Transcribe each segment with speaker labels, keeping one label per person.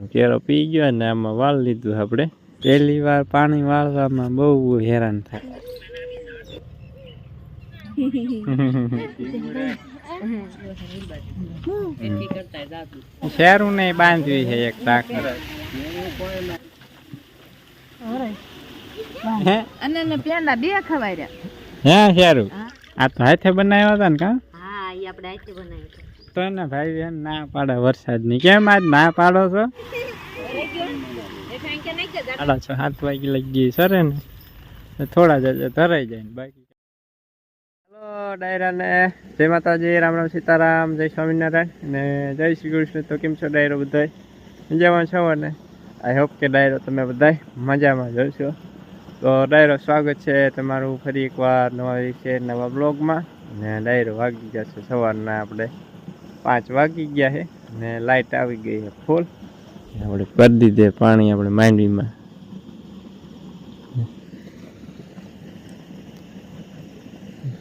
Speaker 1: કેરો પી ગયો ને આમાં વાળ લીધું આપણે. પહેલી વાર પાણી વાળવામાં બહુ હેરાન થાય. શેરું નહીં બાંધવી છે એક ટાંકી
Speaker 2: અને બે ખવાય રહ્યા
Speaker 1: હે શેરું? આ તો હાથે બનાવ્યા હતા ને કા?
Speaker 2: હા એ આપણે હાથે બનાવ્યું
Speaker 1: તો ને ભાઈ બેન ના પાડે વરસાદની. કેમ આજ ના પાડો છો? સાડા છ, સાત વાગી લઈ ગઈ સરે ને. થોડા જ ધરાઈ જાય બાકી. ડાયરા ને. જય માતાજી, રામ રામ સીતારામ, જય સ્વામિનારાયણ ને જય શ્રી કૃષ્ણ. તો કેમ છો ડાયરો બધાય? મજામાં છો ને? આઈ હોપ કે ડાયરો તમે બધાય મજામાં જ હશો. તો ડાયરો, સ્વાગત છે તમારું ફરી એકવાર નવા વિશે નવા બ્લોગમાં ને ડાયરો વાગી છે સવારના આપણે. પાંચ વાગી ગયા છે ને લાઇટ આવી ગઈ છે ફૂલ આપણે કરી દીધે પાણી આપણે માંડવીમાં.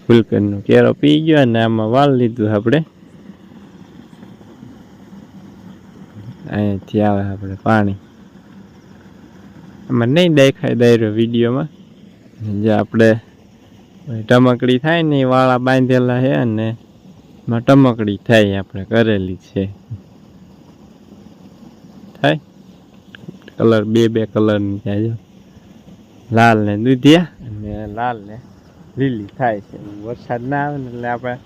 Speaker 1: ફૂલકરનો કેરો પી ગયો અને આમાં વાળ લીધું આપણે. અહીંયાથી આવે આપણે પાણી. આમાં નહીં દેખાય દાયરો વિડીયોમાં. જે આપણે ટમકડી થાય ને એ વાળા બાંધેલા છે અને એમાં ટમકડી થાય આપણે કરેલી છે. થાય? કલર, બે બે કલરની થાય લાલ ને દૂધિયા? અને લાલ ને લીલી થાય છે. વરસાદ ના આવે ને એટલે આપણે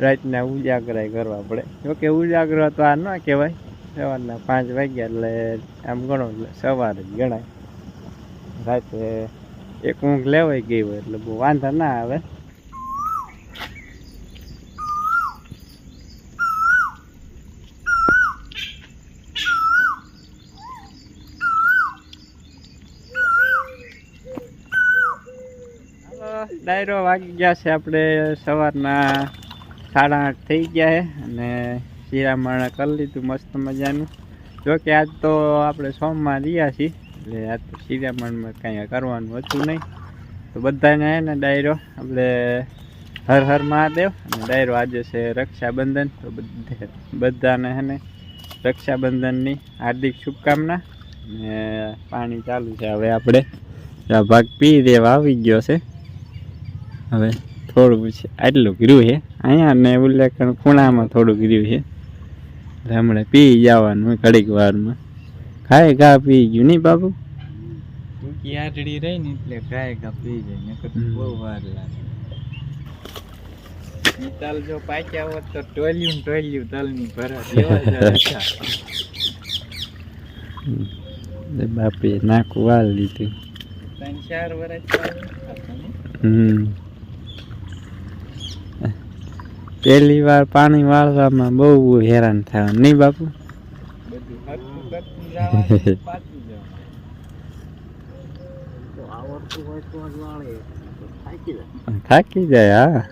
Speaker 1: રાતના ઉજાગરા કરવા પડે. જોકે ઉજાગરો તો આ ન કહેવાય. સવારના પાંચ વાગ્યા એટલે આમ ગણો એટલે સવારે જ ગણાય. રાતે એક ઊંઘ લેવાઈ ગઈ હોય એટલે બહુ વાંધો ના આવે હાલો, ડાયરો વાગી ગયા છે આપણે સવારના સાડા આઠ થઈ ગયા છે અને શિરામણ કરી લીધું મસ્ત મજાનું. જો કે આજ તો આપણે સોમમાં રહ્યા છીએ, એટલે આજ તો શિરામણમાં કાંઈ કરવાનું હતું નહીં. તો બધાને હે ને ડાયરો, આપણે હર હર મહાદેવ અને ડાયરો આજે છે રક્ષાબંધન. તો બધે, બધાને હે ને રક્ષાબંધનની હાર્દિક શુભકામના ને પાણી ચાલુ છે. હવે આપણે ભાગ પી દેવા આવી ગયો છે. હવે થોડું છે આટલું ગીર્યું છે. અહીંયા ને ઉલ્લેખન ખૂણામાં થોડું ગીર્યું છે. હમણાં પી જવાનું ઘડીક વારમાં. ખાય ઘા પી ગયું નહીં બાબુ
Speaker 3: આટડી રહી ને એટલે ગાય ઘા પી જાય
Speaker 1: ને
Speaker 3: બહુ વાર લાગે. તલ જો પાક્યા હોત તો ટોલ્યું ટોલ્યું તલની ભરા દેવા જ હતા.
Speaker 1: એ બાપે નાખું વાળ લીધું
Speaker 3: ત્રણ ચાર વર્ષ
Speaker 1: હમ. પહેલી વાર પાણી વાળવામાં બહુ હેરાન થાય. નહીં બાપુ?
Speaker 3: થાકી જાય.
Speaker 1: હા.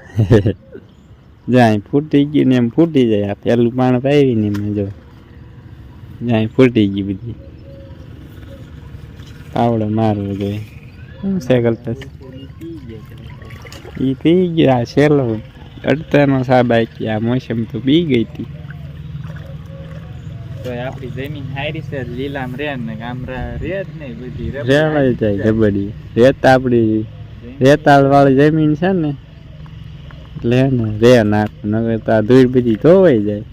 Speaker 1: જાય ફૂટી ગયું ને એમ ફૂટી જાય. આ પેલું પાણી પાવી ને જો. જાય ફૂટી ગઈ બધી. પાવડો મારવો જોઈએ. શું છે
Speaker 3: ગયા
Speaker 1: એ પી ગયા છેલ્લો. અડતાનો સાબ આખી આ મોસમ તો બી ગઈ હતી.
Speaker 3: તો આપણી જમીન હારી છે લીલામ રે ને ગામડા રે જ નહીં બધી
Speaker 1: રેવાઈ જાય
Speaker 3: આવી
Speaker 1: જબડી રેત આપણી રેતાળ વાળી જમીન છે ને એટલે ને રે નાખું નગર તો આ ધૂળ બધી ધોવાઈ જાય.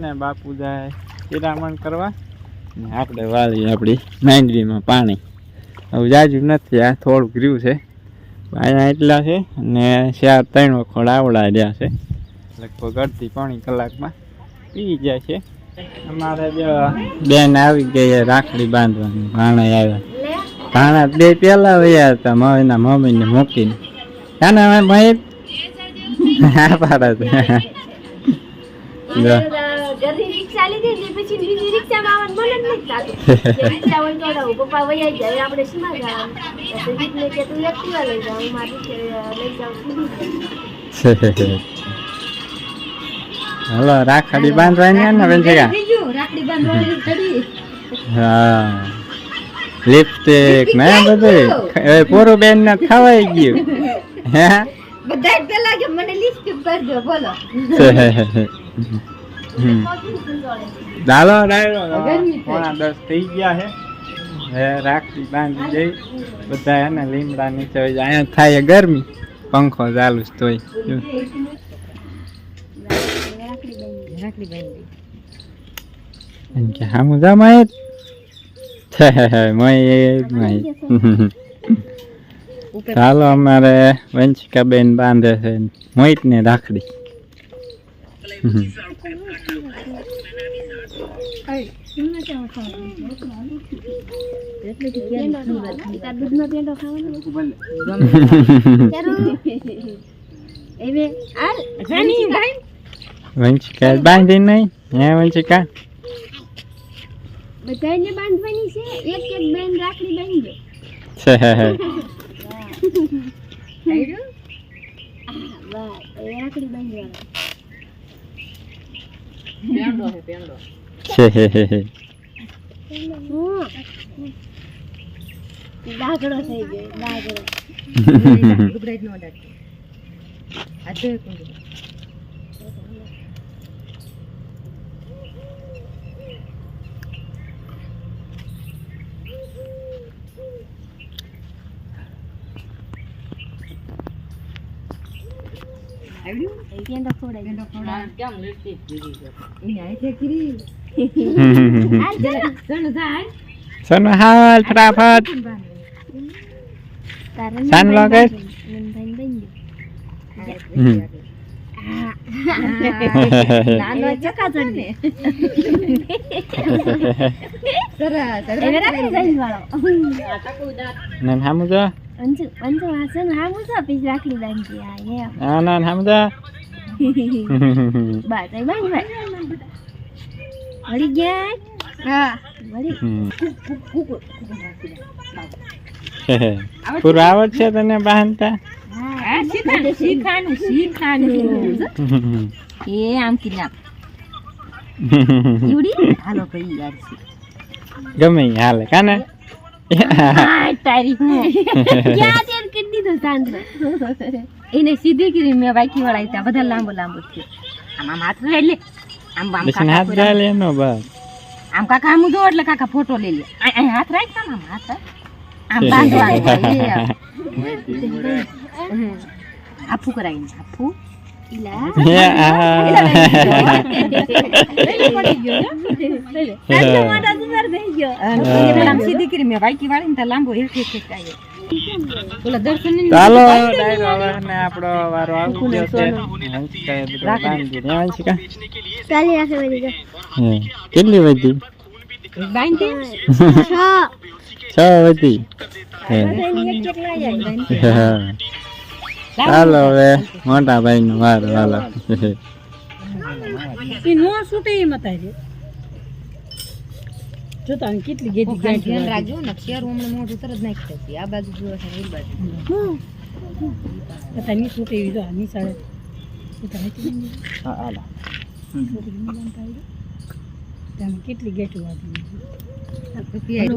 Speaker 1: ને બાપુ જાય શિરામણ કરવા. ને આપણે વાળી આપણી માંડવીમાં પાણી. હવે જાજુ નથી આ થોડુંક રહ્યું છે. અહીંયા એટલા છે અને ચાર ત્રણ વખત આવડા રહ્યા છે. લગભગ અડધી પોણી કલાકમાં પી જાય છે. અમારે જો બેન આવી ગઈ રાખડી બાંધવાની ભાણા આવ્યા. ભાણા બે પહેલાં વયા હતા એના મમ્મીને મૂકીને. કાના હવે ભાઈ? હા પાડા
Speaker 2: રિક્ષા લીધી પછી બીજી રિક્ષામાં આવવાનું મન જ નથી થતું. રિક્ષા હોય તો ઓલા પપ્પા વૈયા જાય આપણે શીમાં જવાનું? તો સુજીતને કે તું એક્ટિવા લઈ જાઉં હું મારી લઈ જાઉં
Speaker 1: હલો રાખડી બાંધવાની ને
Speaker 2: રાખડી બાંધવાની ચડી
Speaker 1: હા. લિપસ્ટિક ને બધું. પૂરું બેન ને ખવાઈ ગયું. હે?
Speaker 2: બધા પેલા કે મને લિસ્ટ કરજો બોલો.
Speaker 1: ડાયરો પોણા દસ થઈ ગયા છે. હે રાખડી બાંધી જઈ બધા એને લીમડા નીચે હોય અહીંયા થાય ગરમી. પંખો ચાલુ જ તોય. જો. એમ કે હામું જા માહિત માહિત ચાલો અમારે વંશિકાબેન બાંધે છે મોહિત ને રાખડી
Speaker 2: તાર દૂધનો પેંડો ખાવાનો એવે આલ જાની ભાઈ
Speaker 1: વંશિકા બાંધી નહીં હે વંશિકા
Speaker 2: બધાને બાંધવાની. છે એક બેન રાખડી બાંધજો
Speaker 1: છે
Speaker 2: હું દાગડો થઈ ગયો દાગડો પેંડો હાલ
Speaker 1: ફટાફટ
Speaker 2: તારે
Speaker 1: શાન વગર?
Speaker 2: નંદભાઈને બાંધજો.
Speaker 1: હમ. હામું
Speaker 2: અંજુ અંજુ હાસન હા મુસા પીસ રાખડી બાંધી આ
Speaker 1: આ ના હામું જો.
Speaker 2: બસ એ બાંધ ભાઈ વળી ગયા? હા. વળી?
Speaker 1: હમ. પૂરું આવડ છે તને બાંધતા?
Speaker 4: શીખાનું શીખાનું. એ આમ છે.
Speaker 1: ગમે હાલે કાને?
Speaker 4: તારી
Speaker 2: ક્યાં તેલ કરી દીધો સાંજનો
Speaker 4: એને સીધી કરી મેં વાકી વાળા હતા બધા લાંબો લાંબો થયો આમ હાથ લઈ લે. આમ આમ
Speaker 1: હાથ જાય એનો બસ
Speaker 4: આમ કાકા આમ જો એટલે કાકા ફોટો લઈ લે. હાથ રાખ આમ આમ હાથ આમ બાંધવા આપું. કરાવીને આફું
Speaker 2: ઈલા સાંજનો મોટો સુપર થઈ ગયો
Speaker 4: અને એને
Speaker 1: ડાયરો હવે ને વારો
Speaker 2: જો.
Speaker 1: કેટલી મોટા ભાઈ નો વારો હાલો
Speaker 4: ધ્યાન રાખજો ને શેર હમણાં મોઢું તરત નાખી દેતી. આ બાજુ જુઓ છો ને એ બાજુ
Speaker 1: હાલો. ઝીંગો
Speaker 4: ઈ નો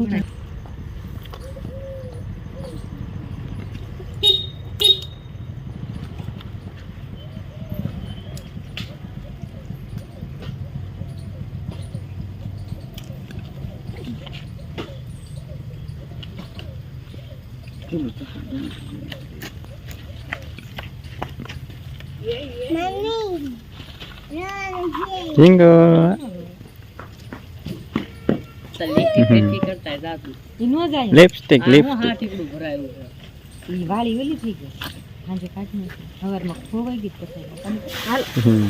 Speaker 4: જાય
Speaker 1: લિપસ્ટિક લિપસ્ટિક
Speaker 4: ઈ વાળી ઓલી થઈ ગઈ. સાંજે કાઢી સવારમાં ખોવાઈ ગઈ પછી તમે હાલ.
Speaker 1: હમ.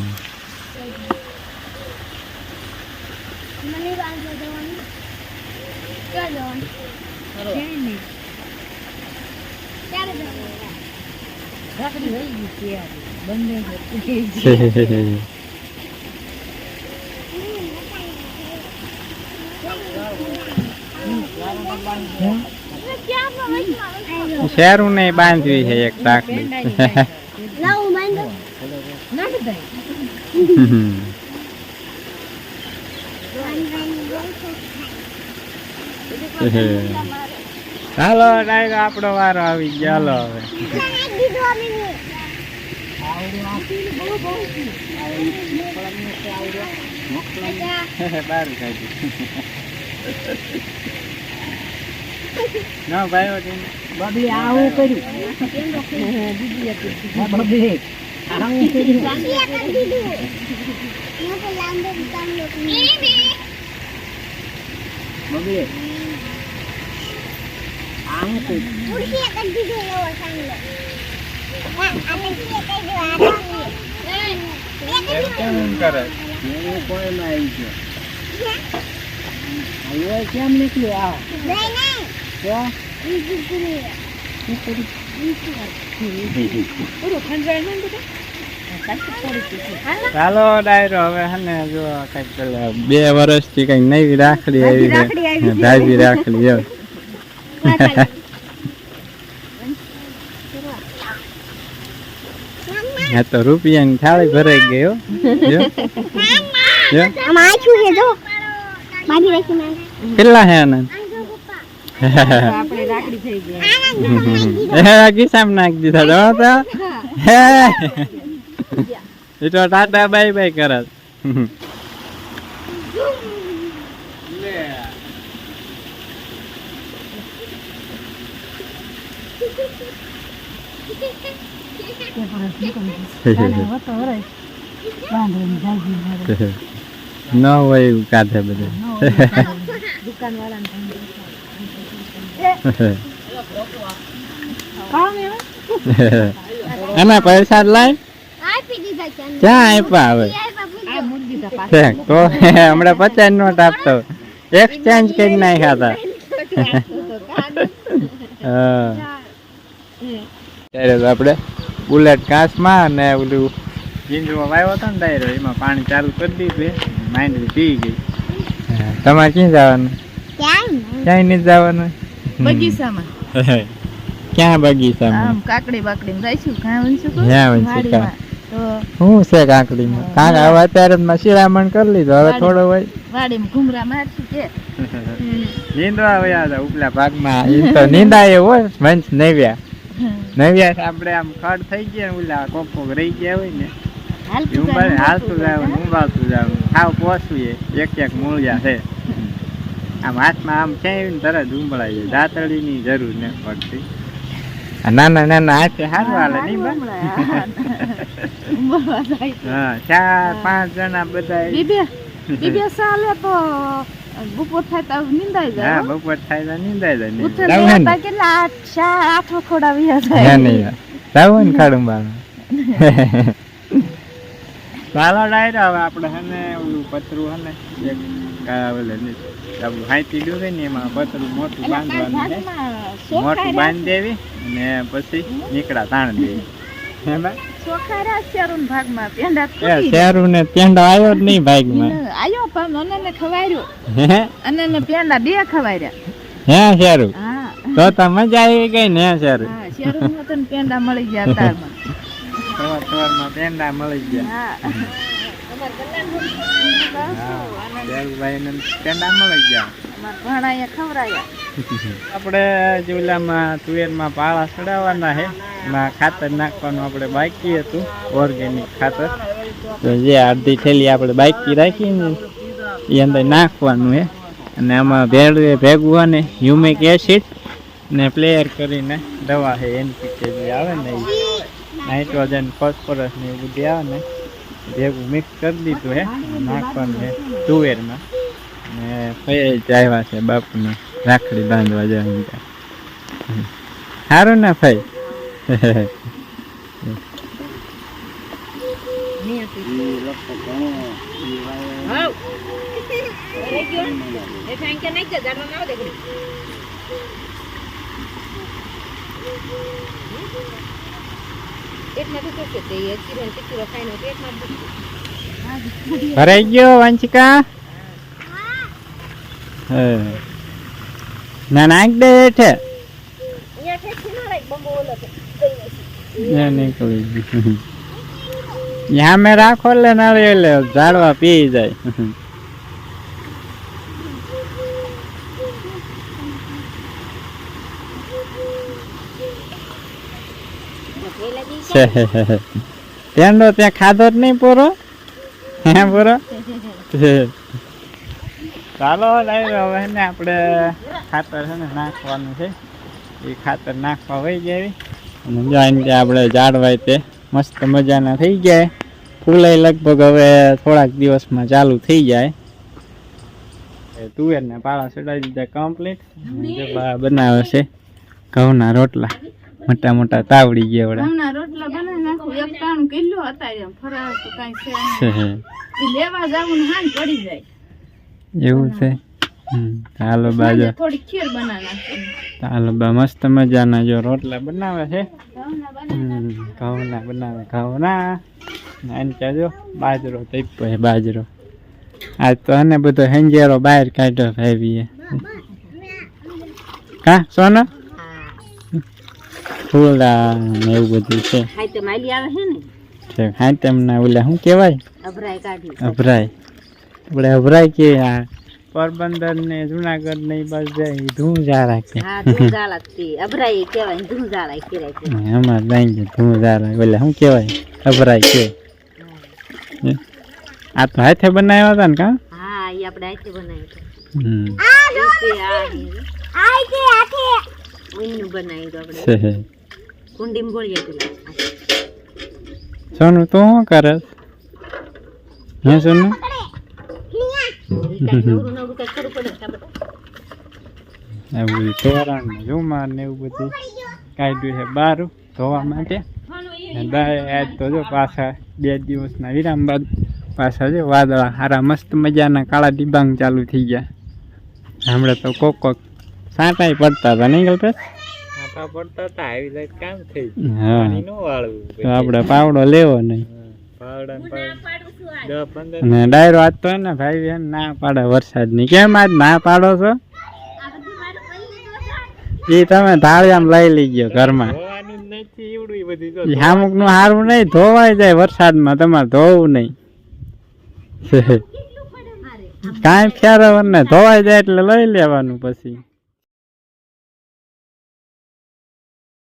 Speaker 2: મને બાંધવા જવાનું ક્યાં જવાનું
Speaker 4: ક્યાંય નહીં
Speaker 2: ક્યારે જવાનું
Speaker 4: રાખડી વહી ગઈ છે યાર. બંને છે.
Speaker 2: ક્યાં વચમાં
Speaker 1: શેરું ને બાંધવી છે એક રાખડી
Speaker 2: લાવું
Speaker 1: ચાલો ડાયરો આપણો વારો આવી ગયો. હાલો હવે. બાર ના ભાઈ.
Speaker 4: બબલી આવું કર્યું બબલી આવું કર્યું. બબલી આવું કર્યું.
Speaker 1: એમ કેમ એમ
Speaker 4: કોઈ ના આવી ગયો કેમ નીકળ્યો આ
Speaker 1: ચાલો ડાયરો હવે હને જો કંઈક બે વર્ષથી કંઈક નવી રાખડી આવી
Speaker 4: રાખડી
Speaker 1: છે
Speaker 4: છે.
Speaker 1: રાખડી હા તો રૂપિયાની થાળી ભરાઈ ગયો જો. કેટલા હે આનંદ
Speaker 4: આપણે રાખડી થઈ ગઈ
Speaker 1: હે કિસ્સામાં નાખી દીધા તો તો. હે. એ તો ટાટા બાય બાય કરે ન હોય એવું કાઢે બધે. એમાં પૈસા લાય? ક્યાં આપ્યા હવે? તો હમણાં પચાસ નોટ આપતો. એક્સચેન્જ કરી નાખ્યા હતા. ત્યારે આપણે બુલેટ ઘાસમાં અને ઓલું જીંજુમાં વાવ્યો હતો ને ડાયરો એમાં પાણી ચાલુ કરી દીધું માંડવી પી ગઈ. તમારે ક્યાં જવાનું? ક્યાંય નહીં જવાનું?
Speaker 5: બગીચામાં.
Speaker 1: ક્યાં બગીચામાં?
Speaker 5: આમ કાકડી બાકડી જઈશું કાં શું
Speaker 1: જ્યાં હોય છે
Speaker 5: વાડીમાં તો
Speaker 1: શું છે કાકડીમાં? કાંક હવે અત્યારે માં શિરામણ કરી લીધો હવે થોડો હોય.
Speaker 5: વાડીમાં ઘુમરા મારશું કે.
Speaker 1: નીંદવા વયા હતા ઉપલા ભાગમાં. એ તો નીંદાય હોય વંશ નવ્યા. નવ્યા આપણે આમ ખડ થઈ ગયા ઓલા કોક કોક રહી ગયા હોય ને.
Speaker 5: હાલતું
Speaker 1: હાલતું જવાનું ઉંબાળતું જવાનું ખાવ પોસવું એક એક મૂળિયા છે. આમ હાથમાં આમ ક્યાંય ને તરત ઉંબળાઈ જાય. દાતરડીની જરૂર ને પડતી. નાના નાના હાથે હારું હાલે નહીં હા ચાર પાંચ જણા બધા
Speaker 5: તો બપોર થાય તો નિંદાઈ
Speaker 1: હા
Speaker 5: જાય
Speaker 1: બપોર થાય તો નીંદાય જાય
Speaker 5: ઉઠે
Speaker 1: જાવું હે ને?
Speaker 5: લેતા કેટલા આઠ ચાર આઠ વખોડા વ્યા
Speaker 1: હે નહીં જાવું ને ખાડું બાળું ચાલો ડાયરો હવે આપણે હે ને ઓલું પતરું હે ને એક આ ને આપણું એમાં પતરું મોટું બાંધવાનું છે. મોટું બાંધી દેવી ને પછી નીકળા તાણ દેવી. હે?
Speaker 5: ચોખારા શેરું ભાગમાં? પેંડા
Speaker 1: એ શેરું ને પેંડા આવ્યો જ નહીં ભાગમાં.
Speaker 5: આયો પણ મને ખવાર્યો.
Speaker 1: હે?
Speaker 5: અને ને પેંડા બે ખવાર્યા.
Speaker 1: હે શેરું?
Speaker 5: હા.
Speaker 1: તો તો મજા આવી ગઈ ને હે શેરું?
Speaker 5: પેંડા મળી ગયા તારમાં.
Speaker 1: સવાર સવારમાં પેંડા મળી ગયા.
Speaker 5: હા.
Speaker 1: પેંડા મળી ગયા. આપણે જુલામાં તુવેરમાં પાળા ચડાવવાના છે. એમાં ખાતર નાખવાનું આપણે બાકી હતું ઓર્ગેનિક ખાતર. તો જે અડધી થેલી આપણે બાકી રાખીને એ અંદર નાખવાનું છે. અને આમાં ભેળ ભેગું અને હ્યુમિક એસિડ ને પ્લેયર કરીને દવા છે એનપીકે જે આવે ને એ નાઇટ્રોજન ફોસ્ફરસ ને એવું બધી આવે ને, ભેગું મિક્સ કરી દીધું છે નાખવાનું છે તુવેરમાં. ને છે બાપુને? રાખડી બાંધવા જવાનું સારું ના ફઈ ભરાઈ ગયો વંચિકા હે. ના નાખ દે હેઠે ત્યાં નીકળી ગયું. ત્યાં મેં રાખો એટલે નાળી એટલે ઝાડવા પી જાય. ત્યાં ખાધો જ નહીં પૂરો? હે પૂરો? ચાલો લાવી હવે ને આપણે ખાતર છે ને નાખવાનું છે. એ ખાતર નાખવા વહી જાય. અને જો ત્યાં આપણે ઝાડવાય તે મસ્ત મજાના થઈ જાય. ફૂલાઈ લગભગ હવે થોડાક દિવસમાં ચાલુ થઈ જાય. એ તુવેરના પાળા ચડાવી દીધા કમ્પ્લીટ બનાવે છે ઘઉંના રોટલા. મોટા મોટા તાવડી ગયા વડા
Speaker 5: રોટલા બનાવી નાખું. એક ટાણું કિલો હતા એમ. તો કાંઈ છે લેવા જાવું ને પડી જાય.
Speaker 1: એવું છે? હમ, ચાલો બાજુ
Speaker 5: થોડી ખીર
Speaker 1: ચાલો બા મસ્ત મજાના જો રોટલા બનાવે છે.
Speaker 5: ઘઉંના બનાવી.
Speaker 1: ઘઉંના અને કહેજો બાજરો તૈપો છે બાજરો. આજ તો અને બધો હેંજેરો બહાર કાઢ્યો ભાઈ કા સોનો? ફૂલા ને એવું બધું છે.
Speaker 4: હાઈ તો માલી આવે છે ને.
Speaker 1: છે તેમના ઓલા શું કહેવાય?
Speaker 4: અભરાય કાઢી.
Speaker 1: અભરાય આપણે અભરાય કે આ પોરબંદર ને જુનાગઢ ને એ જાય ધૂમ જા રાખે.
Speaker 4: હા ધૂંધાળા જ અભરાય કહેવાય ધૂમ જા કહેવાય છે.
Speaker 1: અમાર લાઈન છે ધૂમ જારા ઓલા શું કહેવાય? અભરાય કે હે? આ તો હાથે બનાવ્યા હતા ને કા?
Speaker 4: હા એ આપણે હાથે બનાવ્યું હતું.
Speaker 1: સોનું તું શું કરે હે સોનું
Speaker 4: નવરું નવરું કંઈક કરવું પડે ને કાં
Speaker 1: એવું તોરણ ઝુમર ને એવું બધું કાઢ્યું છે બહાર ધોવા માટે. આજ તો જો પાછા બે દિવસના વિરામ બાદ પાછા જો વાદળા સારા મસ્ત મજાના કાળા ડિબાંગ ચાલુ થઈ ગયા. હમણાં તો કોક કોક સાંટાઈ પડતા હતા નહીં
Speaker 3: તો
Speaker 1: આપણે પાવડો લેવો નહીં.
Speaker 3: પાવડા.
Speaker 1: અને ડાયરો આજ તો ને ભાઈ એમ ના પાડે વરસાદની. કેમ આજ ના પાડો છો? એ તમે થાળિયામાં લઈ લઈ ગયો ઘરમાં.
Speaker 3: ધોવાનું જ નથી એવડું બધું જો
Speaker 1: ઈ અમુકનું સારું નહીં ધોવાઈ જાય વરસાદમાં તમારે ધોવું નહીં. કાંઈ ફેરવર ને ધોવાઈ જાય એટલે લઈ લેવાનું પછી.